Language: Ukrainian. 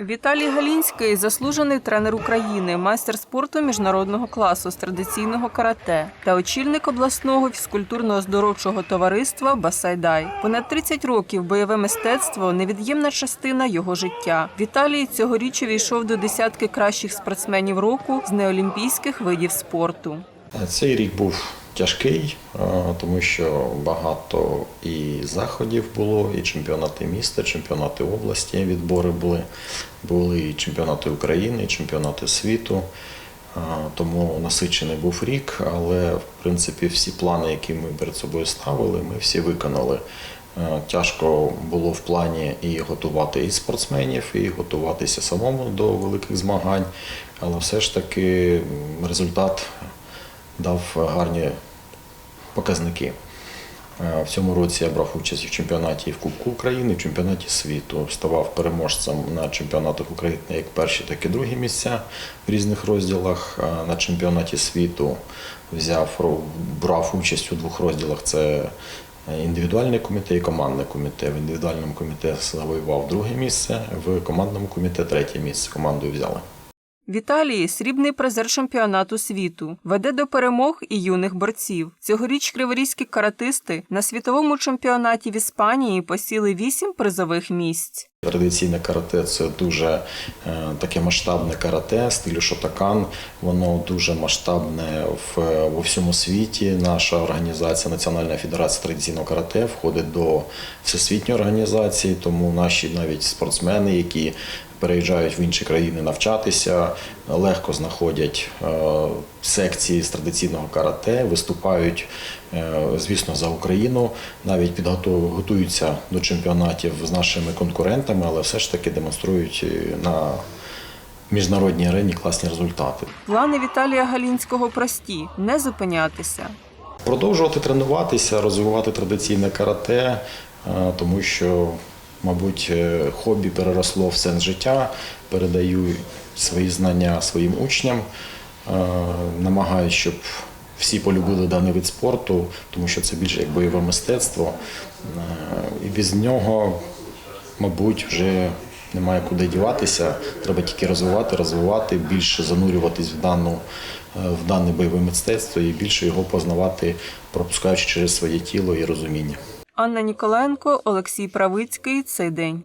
Віталій Галінський заслужений тренер України, майстер спорту міжнародного класу з традиційного карате та очільник обласного фізкультурно-оздоровчого товариства Басайдай. Понад 30 років бойове мистецтво невід'ємна частина його життя. Віталій цьогоріч увійшов до десятки кращих спортсменів року з неолімпійських видів спорту. Цей рік був тяжкий, е, тому що багато і заходів було, і чемпіонати міста, чемпіонати області, відбори були, були і чемпіонати України, і чемпіонати світу. Е, Тому насичений був рік, але в принципі всі плани, які ми перед собою ставили, ми всі виконали. Е, Тяжко було в плані і готувати і спортсменів, і готуватися самому до великих змагань, але все ж таки результат дав гарні показники. Е, В цьому році я брав участь в чемпіонаті і в Кубку України, і в чемпіонаті світу. Ставав переможцем на чемпіонатах України як перші, так і другі місця в різних розділах. Е, На чемпіонаті світу взяв брав участь у двох розділах. Це індивідуальний комітет і командний комітет. В індивідуальному комітеті завоював друге місце, в командному комітеті третє місце. Командою взяли. Віталій срібний призер чемпіонату світу, веде до перемог і юних борців. Цьогоріч криворізькі каратисти на світовому чемпіонаті в Іспанії посіли вісім призових місць. Традиційне карате це дуже е, таке масштабне карате, стилю шотакан. Воно дуже масштабне в, во всьому світі. Наша організація Національна федерація традиційного карате входить до всесвітньої організації, тому наші навіть спортсмени, які переїжджають в інші країни навчатися, легко знаходять е, секції з традиційного карате, виступають, е, звісно, за Україну, навіть підготов- готуються до чемпіонатів з нашими конкурентами, але все ж таки демонструють е, на міжнародній арені класні результати. Плани Віталія Галінського прості не зупинятися. Продовжувати тренуватися, розвивати традиційне карате, тому що, мабуть, е, хобі переросло в сенс життя, передаю свої знання своїм учням, е, намагаюся, щоб всі полюбили даний вид спорту, тому що це більше як бойове мистецтво. Е, І без нього, мабуть, вже немає куди діватися. Треба тільки розвивати, розвивати, більше занурюватись в дану в дане бойове мистецтво і більше його познавати, пропускаючи через своє тіло і розуміння. Анна Ніколенко, Олексій Правицький. Цей день.